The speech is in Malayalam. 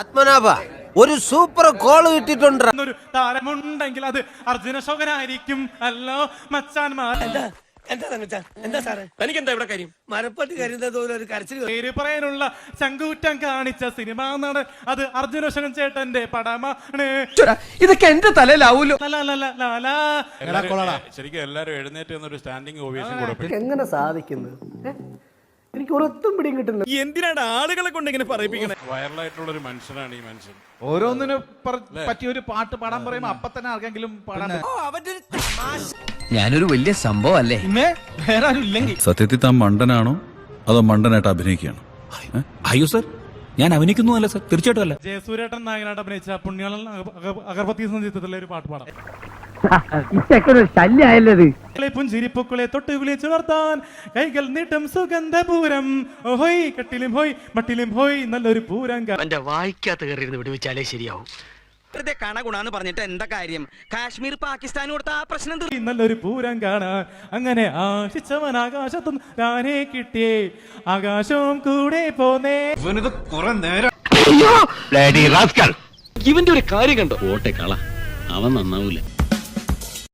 ആത്മനാഭ ഒരു സൂപ്പർ കോൾ കിട്ടിയിട്ടുണ്ട്? ഒരു താരമുണ്ടെങ്കിൽ അത് അർജുന ശോകനായിരിക്കും. അല്ലോ മച്ചാൻമാർ എന്താ തങ്കച്ചാ എന്താ സാറേ? ഇവിടെ കാര്യം? മരപ്പട്ടി കരുതുന്നത് പോലെ ഒരു കരച്ചിൽ പേര് പറയാനുള്ള ചങ്കൂറ്റം കാണിച്ച സിനിമാ നടൻ അത് അർജുന ശോകൻ ചേട്ടന്റെ പടമാണ്. ഇതൊക്കെ എന്റെ തലയിലാവൂലോ. ശരിക്കും എല്ലാവരും എഴുന്നേറ്റ് സ്റ്റാൻഡിങ് എങ്ങനെ സാധിക്കുന്നത് ഒരൊത്തും പിടിയും കിട്ടുന്നത് എന്തിനാണ് ആളുകളെ കൊണ്ട് ഇങ്ങനെ പറയിപ്പിക്കണേ? വൈറലായിട്ടുള്ള ഒരു മനുഷ്യനാണ് ഈ മനുഷ്യൻ. ഓരോന്നിനെ പറ്റിയ ഒരു പാട്ട് പാടാൻ പറയുമ്പോ അപ്പൊ തന്നെ ആർക്കെങ്കിലും പാടാൻ ഞാനൊരു വലിയ സംഭവം അല്ലേ വേറെ ആരും ഇല്ലെങ്കിൽ. സത്യത്തിൽ താൻ മണ്ടനാണോ? അതോ മണ്ടനായിട്ട് അഭിനയിക്കുകയാണ്? അയ്യോ സർ. ഞാൻ അഭിനയിക്കുന്നു അല്ല സർ. തീർച്ചയായിട്ടും അല്ല. ജയസൂര്യേട്ടൻ നായകനായിട്ട് അഭിനയിച്ച പുണ്യാളൻ അഗ- അഗ- അഗർബത്തി സംഗീതത്തിലെ ഒരു പാട്ട് പാടാം. ശല്യായല്ലത് പൂക്കളെ പുഞ്ചിരിപ്പൂക്കളെ തൊട്ട് വിളിച്ചുണർത്താൻ കൈകൾ നീട്ടും സുഗന്ധപൂരം. ഓഹോയ് കെട്ടിലും ഹോയ് മട്ടിലും ഹോയ് നല്ലൊരു പൂരം എന്റെ വായിക്കാത്ത കയറി വിടുവിച്ചാലേ ശരിയാവും. വെറുതെ കണ പറഞ്ഞിട്ട് എന്താ കാര്യം? കാശ്മീർ പാകിസ്ഥാൻ കൊടുത്ത ആ പ്രശ്നം നല്ലൊരു പൂരം കാണാൻ അങ്ങനെ ആശിച്ചവൻ ആകാശത്തും താനെ കിട്ടിയേ. ആകാശവും കൂടെ പോന്നേ. ഇവന്റെ ഒരു കാര്യം കണ്ടോ? ഓട്ടെ കള. അവൻ നന്നാവൂല.